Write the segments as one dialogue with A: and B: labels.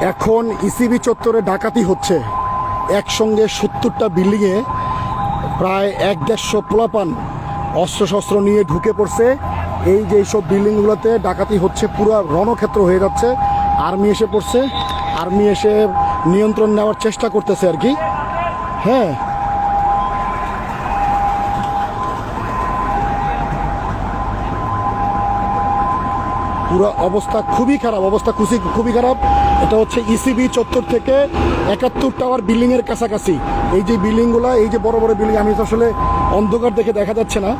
A: এখন ইসিবি চত্বরে ডাকাতি হচ্ছে। একসঙ্গে সত্তরটা বিল্ডিংয়ে প্রায় এক দেড়শো পোলাপান অস্ত্রশস্ত্র নিয়ে ঢুকে পড়ছে। এই যে সব বিল্ডিংগুলোতে ডাকাতি হচ্ছে, পুরো রণক্ষেত্র হয়ে যাচ্ছে। আর্মি এসে পড়ছে। আর্মি এসে নিয়ন্ত্রণ নেওয়ার চেষ্টা করতেছে আর কি। হ্যাঁ। পুরো অবস্থা খুবই খারাপ, অবস্থা খুশি, খুবই খারাপ। এটা হচ্ছে ইসিবি চত্বর থেকে একাত্তর টাওয়ার বিল্ডিংয়ের কাছাকাছি। এই যে বিল্ডিংগুলো, এই যে বড় বড় বিল্ডিং, আমি তো আসলে অন্ধকার দেখে দেখা যাচ্ছে না।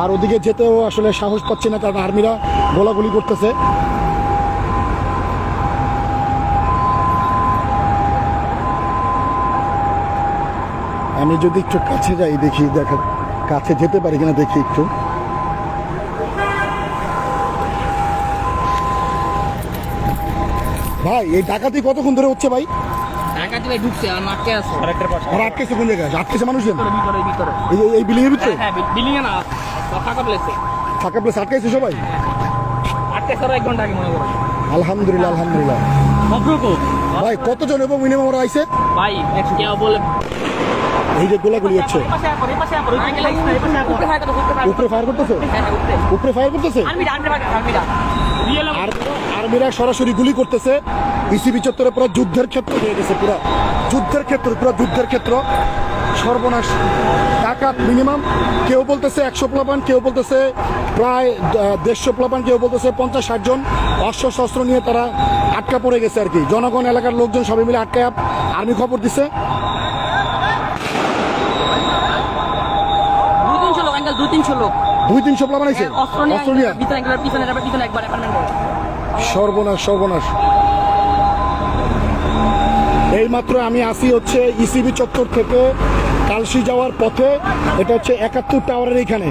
A: আর ওদিকে যেতেও আসলে সাহস পাচ্ছি না, কারণ আর্মিরা গোলাগুলি করতেছে। আমি যদি একটু কাছে যাই দেখি, দেখা কাছে যেতে পারি কিনা দেখি একটু। ভাই এই ডাকাতি কতক্ষণ ধরে হচ্ছে ভাই?
B: ঢুকছে আর মাঠে আছে।
A: আর আটকেছে কোন জায়গায়? আটকেছে মানুষ
B: ভিতরে ভিতরে ভিতরে।
A: এই বিল্ডিং এর ভিতরে?
B: হ্যাঁ বিল্ডিং এ না ফাঁকা প্লেসে
A: থাকা প্লেস আটকাইছে সবাই?
B: আটকে স্যার এক ঘণ্টা আগে মনে করো।
A: আলহামদুলিল্লাহ আলহামদুলিল্লাহ। ভাই কতজন এবং মিনিমাম ওরা আইছে?
B: ভাই কেউ বলে
A: এই যে গোলাগুলি হচ্ছে।
B: এই পাশে আপর এই পাশে আপর এই পাশে আপর উপরে ফায়ার করতে উপরে ফায়ার
A: ফায়ার করতেছে?
B: হ্যাঁ হ্যাঁ উপরে।
A: উপরে ফায়ার করতেছে
B: আর্মি আর্মি আর্মি রিয়েল
A: আর আর্মিরা সরাসরি গুলি করতেছে। ইসিবি চত্বরে পুরো যুদ্ধের ক্ষেত্র হয়ে গেছে পুরো। যুদ্ধের ক্ষেত্র পুরো যুদ্ধের ক্ষেত্র। সর্বনাশ। টাকা মিনিমাম কেউ বলতেছে একশো প্লাবান কেউ বলতেছে প্রায় দেড়শো প্লাবান কেউ বলতেছে পঞ্চাশ ষাট জন। অস্ত্র শস্ত্র নিয়ে তারা আটকা পড়ে গেছে আর কি। জনগণ এলাকার লোকজন সবাই মিলে আটকায় আর্মি খবর দিছে।
B: দুই তিনশো লোক দুই তিনশো
A: প্লাবান আছে
B: অস্ত্র নিয়ে
A: অস্ত্র নিয়ে।
B: একবার পিছনে একবার পিছনে একবার অ্যাপার্টমেন্ট
A: সর্বনাশ সর্বনাশ। এই মাত্র আমি আসি হচ্ছে ইসিবি চত্বর থেকে কালসি যাওয়ার পথে। এটা হচ্ছে একাত্তর টাওয়ারের এইখানে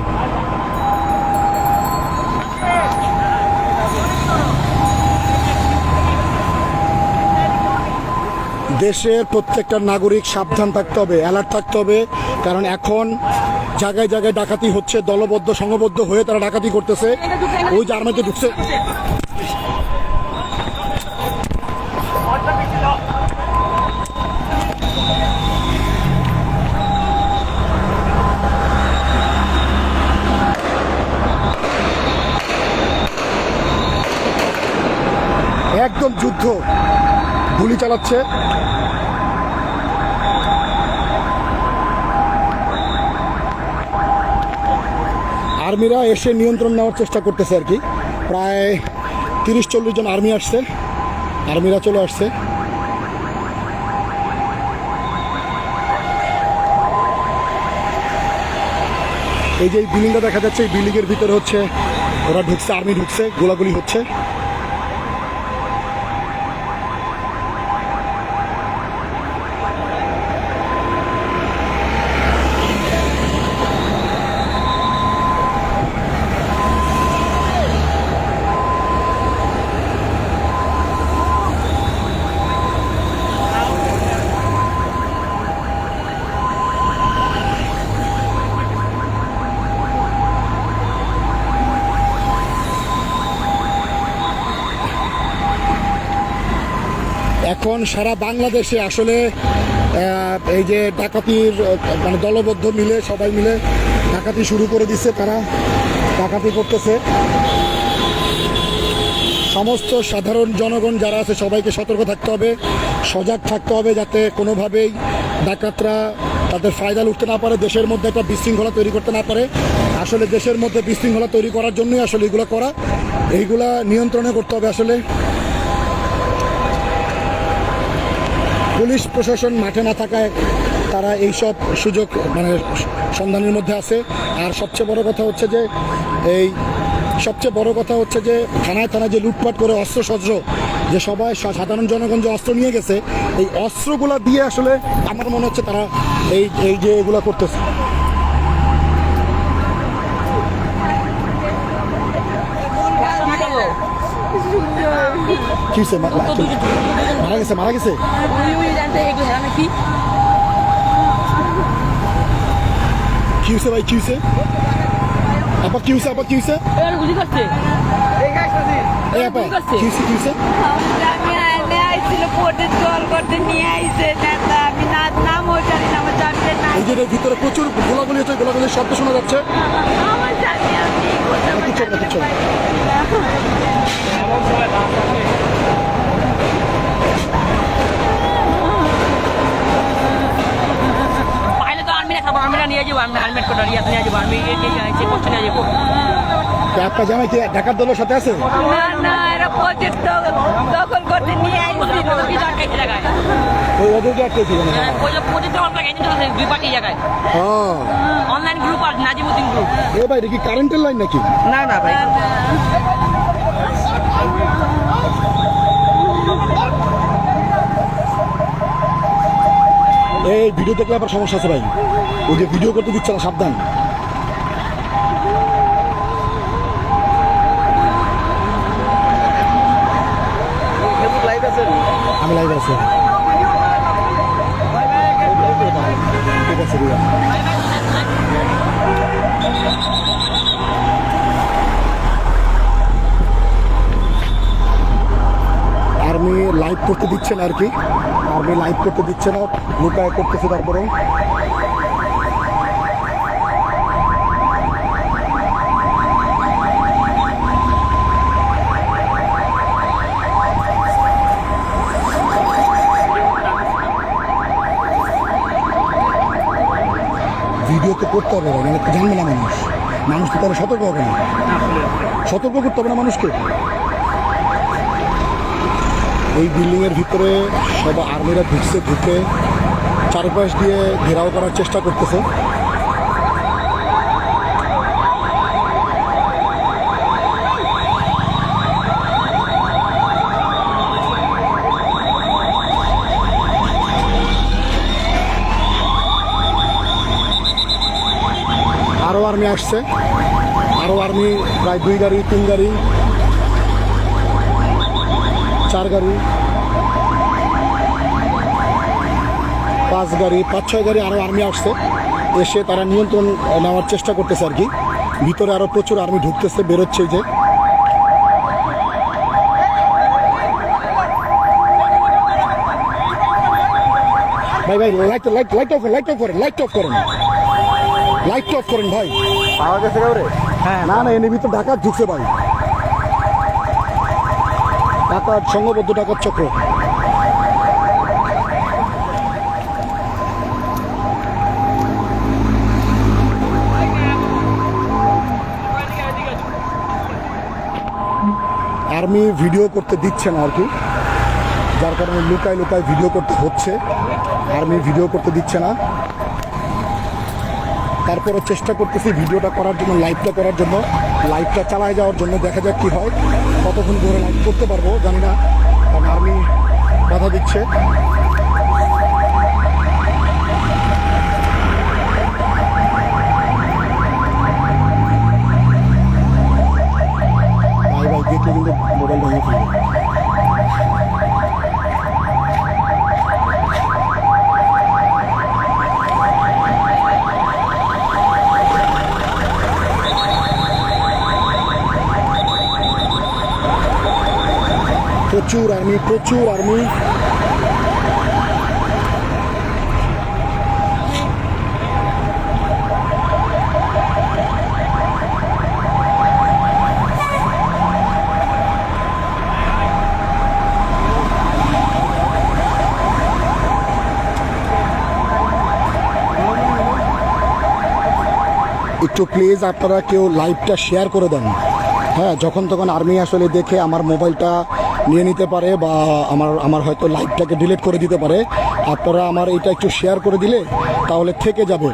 A: দেশের প্রত্যেকটা নাগরিক সাবধান থাকতে হবে অ্যালার্ট থাকতে হবে, কারণ এখন জায়গায় জায়গায় ডাকাতি হচ্ছে, দলবদ্ধ, সংঘবদ্ধ হয়ে তারা ডাকাতি করতেছে। ওই যে আর্মিতে ঢুকছে। যুদ্ধ গুলি চালাচ্ছে। আর্মিরা এসে নিয়ন্ত্রণ নেওয়ার চেষ্টা করতেছে আর কি। প্রায় তিরিশ চল্লিশ জন আর্মি আসছে। আর্মিরা চলে আসছে। এই যে এই বিল্ডিংটা দেখা যাচ্ছে, এই বিল্ডিংয়ের ভিতরে হচ্ছে ওরা ঢুকছে, আর্মি ঢুকছে, গোলাগুলি হচ্ছে এখন সারা বাংলাদেশে আসলে এই যে ডাকাতির মানে দলবদ্ধ মিলে, সবাই মিলে ডাকাতি শুরু করে দিচ্ছে তারা, ডাকাতি করতেছে। সমস্ত সাধারণ জনগণ যারা আছে, সবাইকে সতর্ক থাকতে হবে, সজাগ থাকতে হবে যাতে কোনোভাবেই ডাকাতরা তাদের ফায়দা লুটতে না পারে, দেশের মধ্যে একটা বিশৃঙ্খলা তৈরি করতে না পারে। আসলে দেশের মধ্যে বিশৃঙ্খলা তৈরি করার জন্যই আসলে এগুলো করা, এইগুলা নিয়ন্ত্রণে করতে হবে আসলে। পুলিশ প্রশাসন মাঠে না থাকায় তারা এই সব সুযোগ মানে সন্ধানের মধ্যে আছে। আর সবচেয়ে বড় কথা হচ্ছে যে, এই সবচেয়ে বড় কথা হচ্ছে যে, থানায় থানায় যে লুটপাট করে অস্ত্র সজ্র যে সবাই সাধারণ জনগণ যে অস্ত্র নিয়ে গেছে, এই অস্ত্রগুলো দিয়ে আসলে আমার মনে হচ্ছে তারা এই এই যে এগুলো করতেছে। কি হয়েছে? মারা গেছে। মারা গেছে কি হয়েছে ভাই কি হয়েছে? আপা কি হয়েছে আপা কি হয়েছে?
B: গুলি করছে
A: এই আপা কি হয়েছে, কি হয়েছে?
C: আমি আইলে জল করতে নিয়ে আইছে নেতা আমি না নাম ও জানি না আমার জামিনের নাম
A: এই যে ভিতরে প্রচুর গোলাগুলি হচ্ছে গোলাগুলির শব্দ শোনা যাচ্ছে।
C: আমার জানি আমি
A: হবে না, কিচ্ছু
B: নিয়ে যাব আর্মি আর্মি কোটা রিয়াতে নিয়ে যাব আর্মি চেক করতে নিয়ে যাব।
A: আপনার জামাই কি ঢাকার দলের সাথে আছে?
C: না না এরা পোটে দখল করতে নিয়ে
B: দরকার জায়গায়
A: ওই
B: এজেন্ট দুই পার্টি জায়গায়।
A: হ্যাঁ।
B: অনলাইন গ্রুপ আর নাজিমুদ্দিন গ্রুপ
A: এ ভাই এটা কি কারেন্টের লাইন নাকি?
B: না না ভাই।
A: এই ভিডিও দেখলে আবার সমস্যা আছে ভাই। ওই যে ভিডিও করতে দিচ্ছে না সাবধান। আমি লাইভ আছি। ঠিক আছে আর্মি লাইভ করতে দিচ্ছেন আর কি। আর্মি লাইভ করতে দিচ্ছে না লুকায় করতেছে তারপরে। ভিডিও তো করতে হবে না তো জানবে না মানুষ। মানুষ তো তাহলে সতর্ক হবে না। সতর্ক করতে হবে না মানুষকে? এই বিল্ডিং এর ভিতরে সব আর্মিরা ঢুকছে, ঢুকে চারপাশ দিয়ে ঘেরাও করার চেষ্টা করতেছে। আরও আর্মি আসছে। আরও আর্মি, প্রায় দুই গাড়ি, তিন গাড়ি চার গাড়ি। পাঁচ গাড়ি পাঁচ ছয় গাড়ি আরও আর্মি আসছে। এসে তারা নিয়ন্ত্রণ নেওয়ার চেষ্টা করতেছে আর কি। ভিতরে আরও প্রচুর আর্মি ঢুকতেছে বেরোচ্ছে যে। ভাই ভাই light light light off light off করেন লাইট অফ করেন। লাইট অফ করেন ভাই।
D: পাওয়া গেছে হ্যাঁ।
A: না না এনে ভিতর ডাকাত ঢুকছে ভাই। ডাকাত সংঘবদ্ধ ডাকাত চক্র। আর্মি ভিডিও করতে দিচ্ছে না আর কি। যার কারণে লুকায় লুকায় ভিডিও করতে হচ্ছে। আর্মি ভিডিও করতে দিচ্ছে না। তারপরে চেষ্টা করতেছি ভিডিওটা করার জন্য, লাইভটা করার জন্য। লাইভটা চালায় যাওয়ার জন্য দেখা যাক কি হয়। কতক্ষণ ধরে লাইট করতে পারব, জানি না। কারণ আর্মি বাধা দিচ্ছে। মোবাইল ভেঙে ফেলবে। প্রচুর আর্মি প্রচুর আর্মি একটু প্লিজ আপনারা কেউ লাইভটা শেয়ার করে দেন। হ্যাঁ যখন তখন আর্মি আসলে দেখে আমার মোবাইলটা নিয়ে নিতে পারে বা আমার আমার হয়তো লাইভটাকে ডিলিট করে দিতে পারে। আপনারা আমার এটা একটু শেয়ার করে দিলে তাহলে থেকে যাবে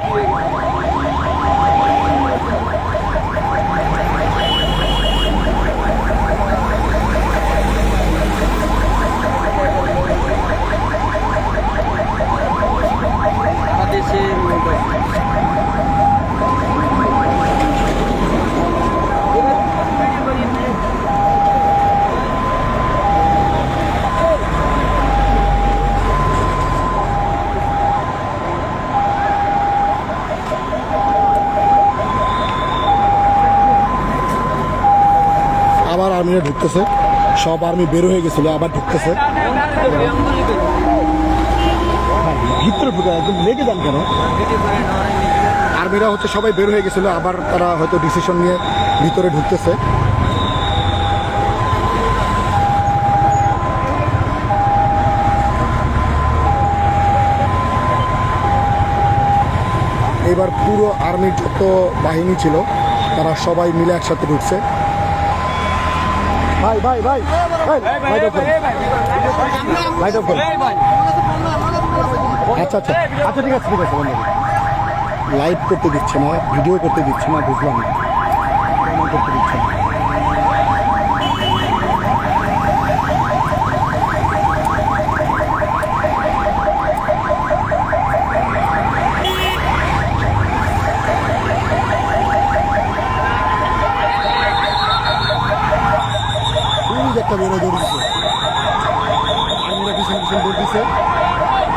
D: দেশে
A: আবার আর্মিরা ঢুকতেছে। সব আর্মি বের হয়ে গেছিল, আবার ঢুকতেছে। ভিতরে ঢুকে একদম লেগে যান কেন? আর্মিরা হচ্ছে সবাই বের হয়ে গেছিল, আবার তারা হয়তো ডিসিশন নিয়ে ভিতরে ঢুকতেছে। এবার পুরো আর্মির যত বাহিনী ছিল, তারা সবাই মিলে একসাথে ঢুকছে। ভাই ভাই ভাই। লাইট অফ লাইট আচ্ছা আচ্ছা। আচ্ছা ঠিক আছে ঠিক আছে বন্ধু। লাইভ করতে দিচ্ছে না ভিডিও করতে দিচ্ছে না বুঝলাম না। করতে দিচ্ছে না খুব একটা বেরো দৌড় দিছে আর্মিরা পিছনে পিছনে দৌড় দিছে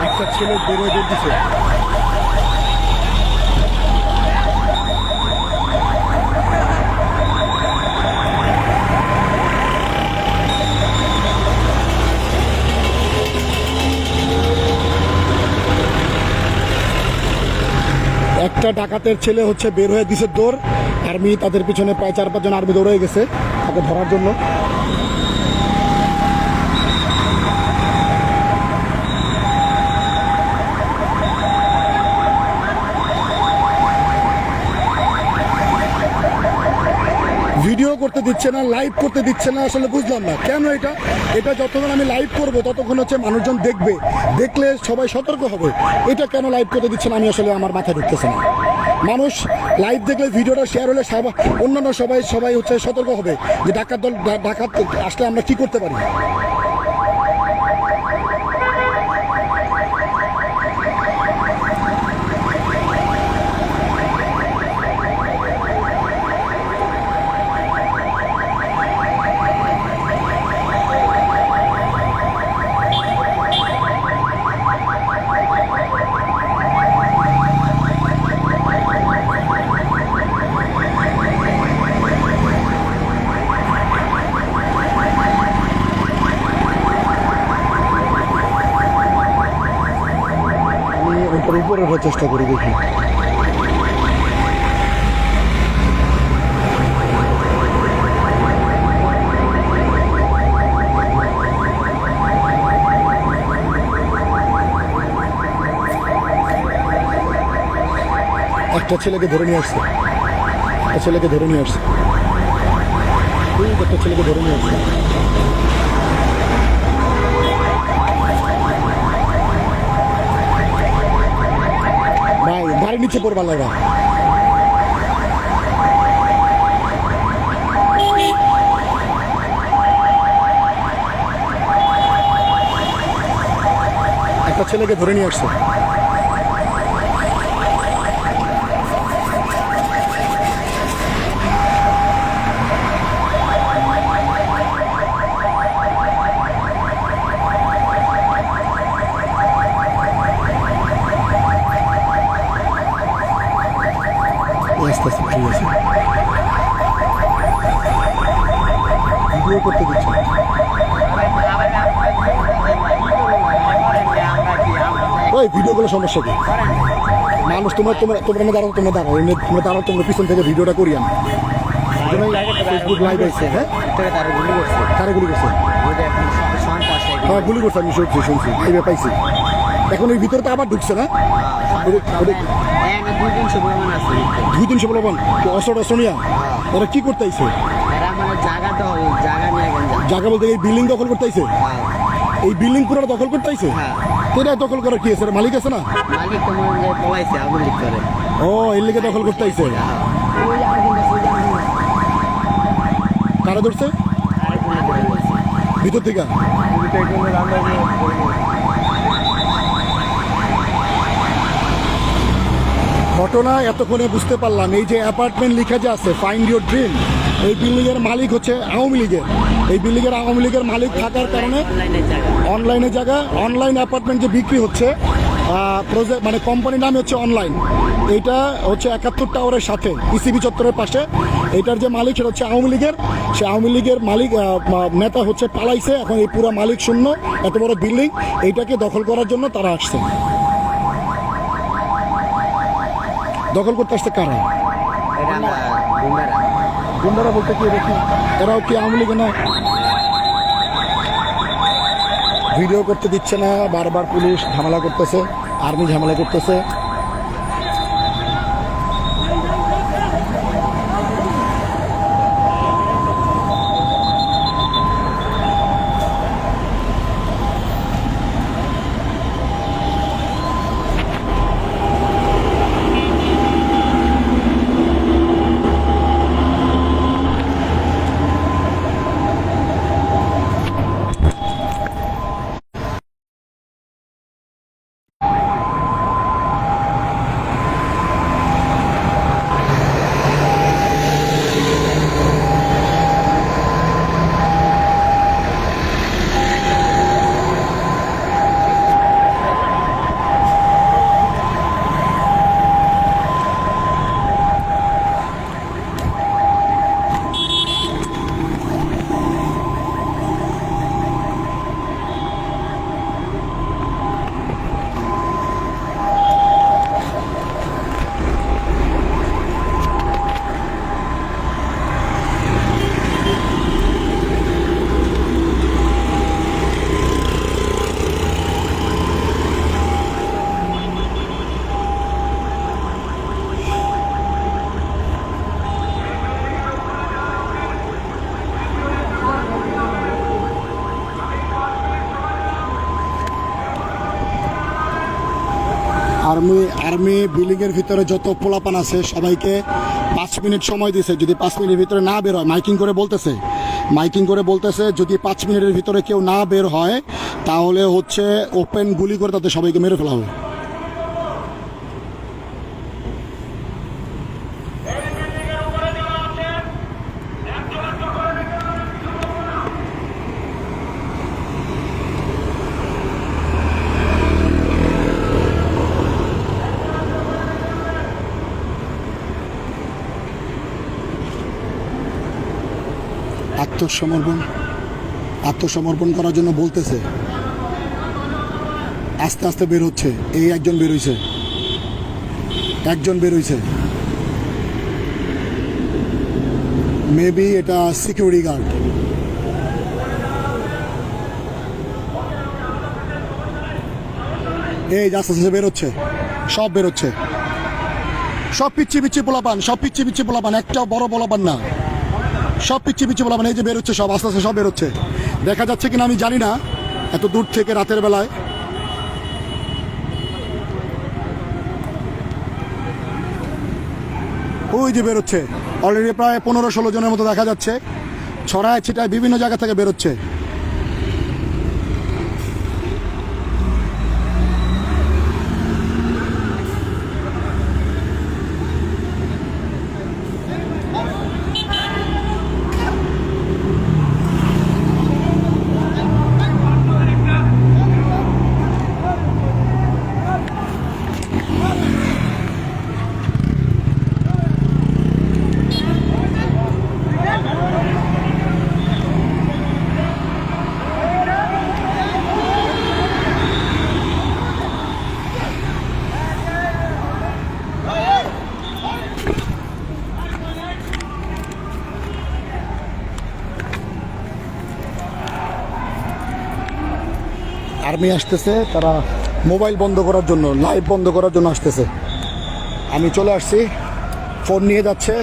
A: একটা ছেলে বেরো দৌড় দিছে একটা ডাকাতের ছেলে হচ্ছে বের হয়ে দিছে দৌড়। আর্মি তাদের পিছনে প্রায় চার পাঁচজন আর্মি দৌড়ে গেছে তাকে ধরার জন্য। ভিডিও করতে দিচ্ছে না লাইভ করতে দিচ্ছে না, আসলে বুঝলাম না। কেন এটা? এটা যতক্ষণ আমি লাইভ করব, ততক্ষণ হচ্ছে মানুষজন দেখবে। দেখলে সবাই সতর্ক হবে। এটা কেন লাইভ করতে দিচ্ছে না, আমি আসলে আমার মাথায় ঢুকতেছে না। মানুষ লাইভ দেখলে ভিডিওটা শেয়ার হলে অন্যান্য সবাই সবাই হচ্ছে সতর্ক হবে যে ডাকাত দল ডাকাত আসলে আমরা কি করতে পারি আমি ওটার উপরে ওঠার চেষ্টা করি দেখি। একটা ছেলেকে ধরে নিয়ে আসছে। একটা ছেলেকে ধরে নিয়ে আসছে। একটা ছেলেকে ধরে নিয়ে আসছে। ভাই ভাই নিচে পড়বার লাগা। একটা ছেলেকে ধরে নিয়ে আসছে আস্তে আস্তে ঠিক আছে ভিডিও করতে দিচ্ছে না। ওই ভিডিওগুলো সমস্যা কি? মানুষ তোমার তোমরা তোমরা না দাঁড়াও তোমরা দাঁড়াও এমনি তোমরা দাঁড়াও তোমরা পিছন থেকে ভিডিওটা করি আমি। ফেসবুক লাইভ আছে হ্যাঁ?
D: তারা গুলি করছে
A: কারে গুলি করছে?
D: এখন
A: হ্যাঁ গুলি করছে আমি শুনছি শুনছি লাইভে পাইছি। এখন ওই ভিতরে তো আবার ঢুকছে না?
D: দুই তিনশো
A: বলবান অসর অসনিয়া ওরা কি করতে আইছে?
D: জায়গা
A: বলতে এই বিল্ডিং দখল করতে আইছে? এই বিল্ডিং পুরো দখল করতে আইছে?
D: হ্যাঁ।
A: এটা দখল করা কি আছে? মালিক আছে না?
D: মালিক তো হয় পলাইছে আগুন লিখ করে
A: ও এর লেগে দখল করতে আইছে? কারা ধরছে? ভিতর থেকে? ঘটনা এতক্ষণে বুঝতে পারলাম। এই যে অ্যাপার্টমেন্ট লিখা যে আছে ফাইন্ড ইউর ড্রিম এই বিল্ডিং এর মালিক হচ্ছে আওয়ামী লীগের। এই বিল্ডিং এর আওয়ামী লীগের মালিক থাকার কারণে অনলাইনে জায়গা। অনলাইন অ্যাপার্টমেন্ট যে বিক্রি হচ্ছে প্রজেক্ট মানে কোম্পানির নাম হচ্ছে অনলাইন এটা হচ্ছে একাত্তর টাওয়ারের সাথে ইসিবি চত্বরের পাশে। এটার যে মালিক সেটা হচ্ছে আওয়ামী লীগের। সে আওয়ামী লীগের মালিক নেতা হচ্ছে পালাইছে। এখন এই পুরো মালিক শূন্য এত বড় বিল্ডিং। এইটাকে দখল করার জন্য তারা আসছে। দখল করতে আসছে কারা?
D: গুন্ডারা।
A: বলতে কি দেখি এরাও কি আওয়ামী লীগ না? ভিডিও করতে দিচ্ছে না বারবার পুলিশ ঝামেলা করতেছে আর্মি ঝামেলা করতেছে আর্মি আর্মি বিল্ডিংয়ের ভিতরে যত পোলাপান আছে, সবাইকে পাঁচ মিনিট সময় দিছে। যদি পাঁচ মিনিটের ভিতরে না বের হয়, মাইকিং করে বলতেছে। মাইকিং করে বলতেছে, যদি পাঁচ মিনিটের ভিতরে কেউ না বের হয়, তাহলে হচ্ছে ওপেন গুলি করে তাদের সবাইকে মেরে ফেলা হবে। আত্মসমর্পণ আত্মসমর্পণ করার জন্য বলতেছে। আস্তে আস্তে বের হচ্ছে। এই একজন বের হইছে। একজন বের হইছে। মেবি এটা সিকিউরিটি গার্ড এই আস্তে আস্তে বেরোচ্ছে সব বেরোচ্ছে সব পিচ্ছি পিচ্ছি পোলাপান, সব পিচ্ছি পিচ্ছি পোলাপান। একটাও বড় পোলাপান না। সব পিচ্ছি পিচ্ছি বলা মানে এই যে বেরোচ্ছে সব আস্তে আস্তে সব বেরোচ্ছে দেখা যাচ্ছে কিনা আমি জানি না, এত দূর থেকে রাতের বেলায়। ওই যে বেরোচ্ছে অলরেডি প্রায় পনেরো ষোলো জনের মতো দেখা যাচ্ছে। ছড়ায় ছিটায় বিভিন্ন জায়গা থেকে বেরোচ্ছে আর্মি আসতেছে, তারা মোবাইল বন্ধ করার জন্য, লাইভ বন্ধ করার জন্য আসতেছে। আমি চলে আসছি, ফোন নিয়ে যাচ্ছে।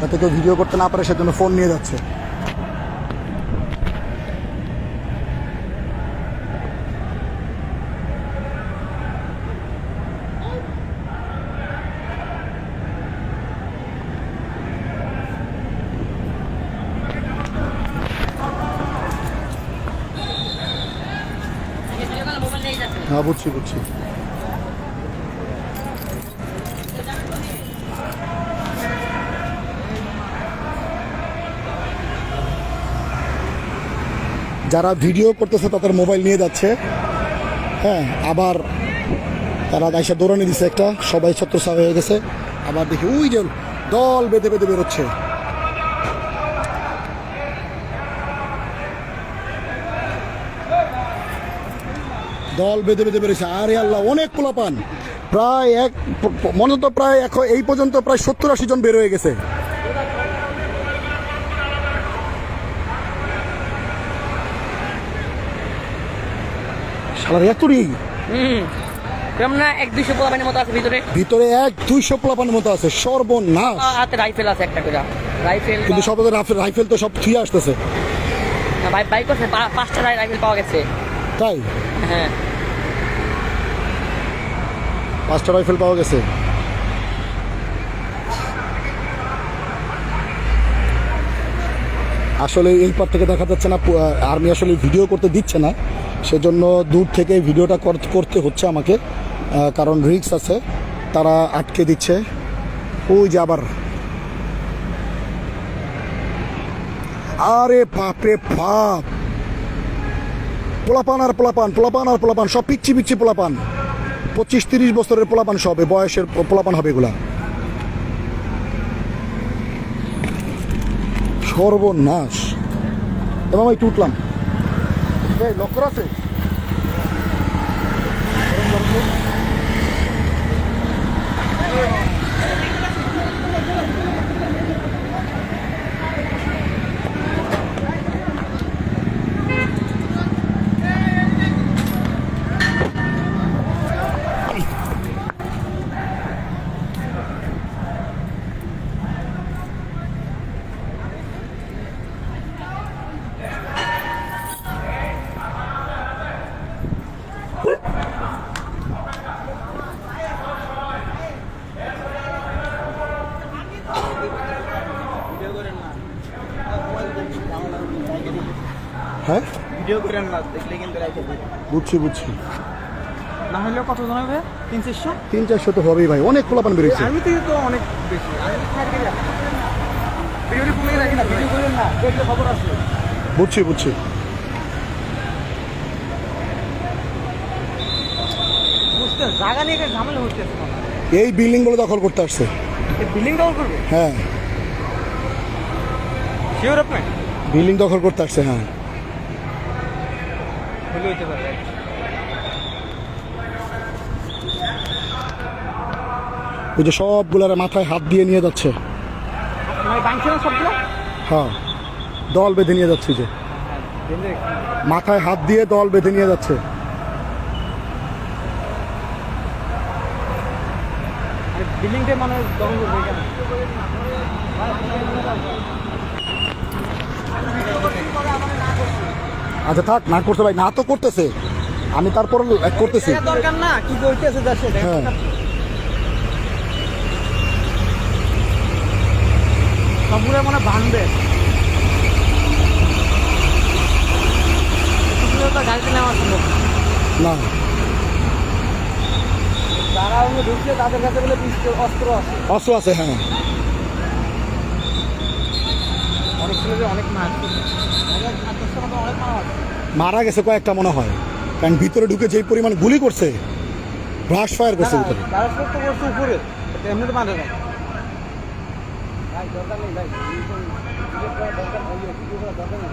A: যাতে কেউ ভিডিও করতে না পারে, সেজন্য ফোন নিয়ে যাচ্ছে। বুঝছি বুঝছি। যারা ভিডিও করতেছে, তাদের মোবাইল নিয়ে যাচ্ছে। হ্যাঁ আবার তারা দাইসা দৌড়ানি দিছে একটা। সবাই ছত্রসা হয়ে গেছে। আবার দেখি, ওই যে দল বেঁধে বেঁধে বেরোচ্ছে। দল বেঁধে বেঁধে বেরোচ্ছে আরে আল্লাহ অনেক পোলাপান। প্রায় এক মনে তো প্রায় এখন এই পর্যন্ত প্রায় সত্তর আশি জন বের হয়ে গেছে।
B: হুম। এক দুইশো পোলাপানের মতো আছে ভিতরে।
A: ভিতরে এক দুইশো পোলাপানের মতো আছে সর্বনাশ।
B: হাতে রাইফেল আছে একটা করে। রাইফেল
A: কিন্তু সব রাইফেল রাইফেল তো সব থুয়ে আসতেছে।
B: বাইক করছে পাঁচটা রাইফেল পাওয়া গেছে।
A: তাই?
B: হ্যাঁ।
A: পাঁচটা রাইফেল পাওয়া গেছে। আসলে এই পার থেকে দেখা যাচ্ছে না আর্মি আসলে ভিডিও করতে দিচ্ছে না। সেজন্য দূর থেকে ভিডিওটা কর- করতে হচ্ছে আমাকে কারণ রিক্স আছে। তারা আটকে দিচ্ছে। ওই যে আবার। আরে বাপরে বাপ! পোলাপান আর পোলাপান পোলাপান আর পোলাপান, সব পিচ্ছি পিচ্ছি পোলাপান। পঁচিশ, তিরিশ বছরের পোলাপান এ বয়সের পোলাপান হবে এগুলা। সর্বনাশ। এবং আমি টুটলাম এই, লক্ষ্য আছে হ্যাঁ
D: ভিডিও করেন না দেখলে কিন্তু রাইখে দিই
A: বুঝছি বুঝছি।
D: না হলেও কত জন হবে? তিন চারশো?
A: তিন চারশো তো হবেই ভাই অনেক পোলাপান বেরিয়েছে।
D: আর্মি থেকে তো অনেক বেশি। আর্মি ভিডিওটি কমে রাখি না ভিডিও করেন না দেখলে খবর আছে
A: বুঝছি বুঝছি।
D: বুঝতে জায়গা নিয়ে ঝামেলা হচ্ছে
A: এই বিল্ডিংগুলো দখল করতে আসছে।
D: বিল্ডিং ডাউন করবে?
A: হ্যাঁ।
D: শিওর আপনি
A: বিল্ডিং দখল করতে আসছে হ্যাঁ।
D: হইতে পারে
A: ওই যে সবগুলার মাথায় হাত দিয়ে নিয়ে যাচ্ছে। হ্যাঁ দল বেঁধে নিয়ে যাচ্ছে যে। মাথায় হাত দিয়ে দল বেঁধে নিয়ে যাচ্ছে।
D: মানে
A: আচ্ছা থাক না করতে ভাই না তো করতেছে। আমি তারপর করতেছি।
D: দরকার না কি করতেছে
A: হ্যাঁ।
D: সবগুলো মনে
B: তো গাড়িতে নেওয়া সম্ভব না।
D: যারা ঢুকছে তাদের কাছে বলে অস্ত্র আছে।
A: অস্ত্র আছে হ্যাঁ।
D: অনেক ছেলেদের অনেক মার অনেক মার
A: মারা গেছে কয়েকটা মনে হয়। কারণ ভিতরে ঢুকে যেই পরিমাণ গুলি করছে ব্রাশ ফায়ার করছে ভিতরে।
D: উপরে এমনি মারে নাই।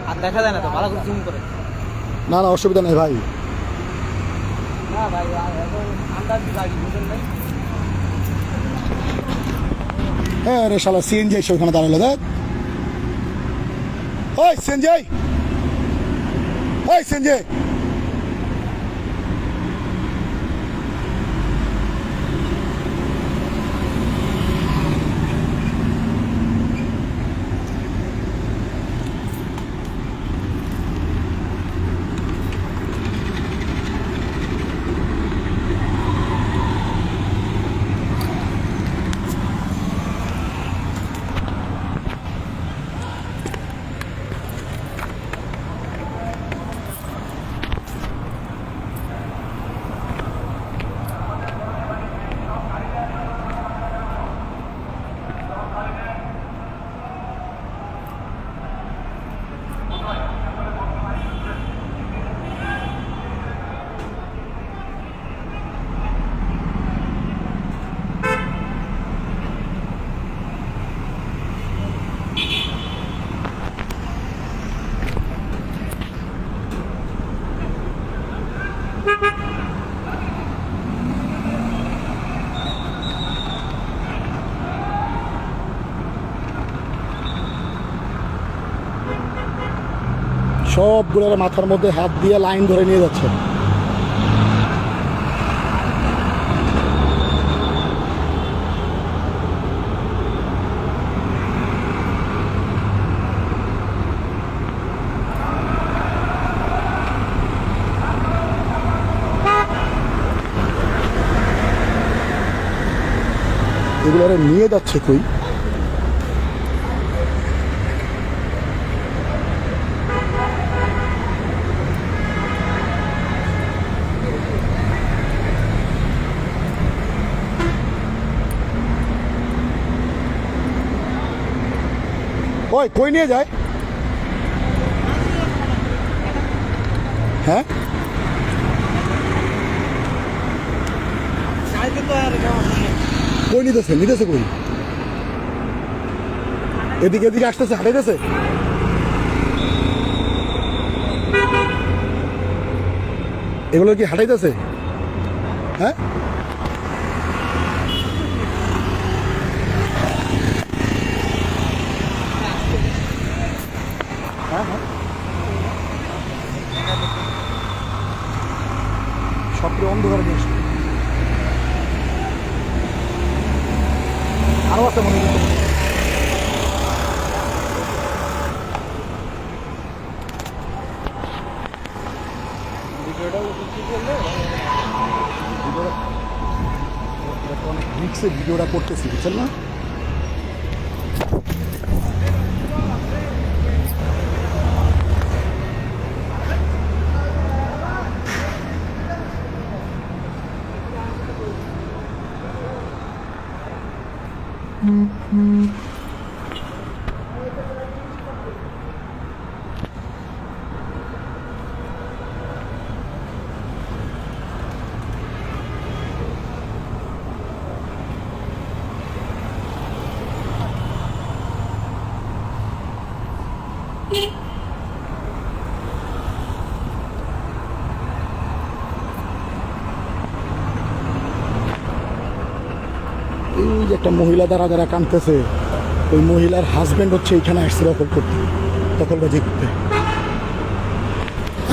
D: আর দেখা যায় না তো ভালো করে জুম করে।
A: না না অসুবিধা নেই ভাই।
D: না ভাই এখন আন্দাজ বুঝেন নাই?
A: হ্যাঁ রে শালা সিএনজি এসে ওখানে দাঁড়াল দেখ। ওই সিএনজি ওই সিএনজি সবগুলোর মাথার মধ্যে হাত দিয়ে লাইন ধরে নিয়ে যাচ্ছে। এগুলো নিয়ে যাচ্ছে কই? ওই কই নিয়ে যায়? হ্যাঁ? কই নিতেছে? নিতেছে কই? এদিকে এদিকে আসতেছে হাঁটাইতেছে? এগুলো কি হাঁটাইতেছে? হ্যাঁ, হ্যাঁ। সবগুলো অন্ধকারে নিয়ে আসবে আরও আছে মনে হয় রিক্সে ভিডিওটা করতেছি বুঝছেন না এই যে একটা মহিলা দ্বারা যারা কানতেছে ওই মহিলার হাজব্যান্ড হচ্ছে এইখানে আসছে দখল করতে দখলবাজি করতে।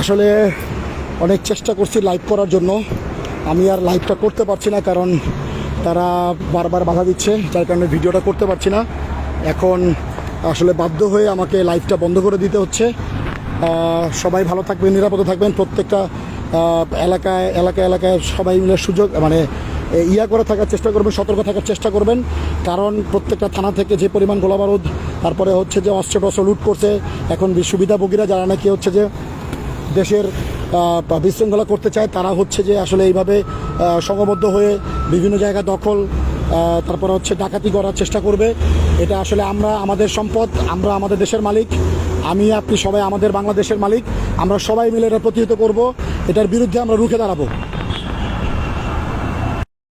A: আসলে অনেক চেষ্টা করছি লাইভ করার জন্য। আমি আর লাইভটা করতে পারছি না, কারণ তারা বারবার বাধা দিচ্ছে, যার কারণে ভিডিওটা করতে পারছি না। এখন আসলে বাধ্য হয়ে আমাকে লাইভটা বন্ধ করে দিতে হচ্ছে। সবাই ভালো থাকবেন, নিরাপদে থাকবেন। প্রত্যেকটা এলাকায় এলাকায় এলাকায় সবাই মিলে সুযোগ মানে ইয়া করে থাকার চেষ্টা করবেন সতর্ক থাকার চেষ্টা করবেন। কারণ প্রত্যেকটা থানা থেকে যে পরিমাণ গোলাবারুদ তারপরে হচ্ছে যে অস্ত্র টস্ত্র লুট করছে এখন সুবিধাভোগীরা যারা নাকি হচ্ছে যে দেশের বিশৃঙ্খলা করতে চায় তারা হচ্ছে যে আসলে এইভাবে আহ, সংঘবদ্ধ হয়ে বিভিন্ন জায়গা দখল তারপরে হচ্ছে ডাকাতি করার চেষ্টা করবে। এটা আসলে আমরা আমাদের সম্পদ আমরা আমাদের দেশের মালিক আমি আপনি সবাই আমাদের বাংলাদেশের মালিক আমরা সবাই মিলে এটা প্রতিহত করব এটার বিরুদ্ধে আমরা রুখে দাঁড়াবো।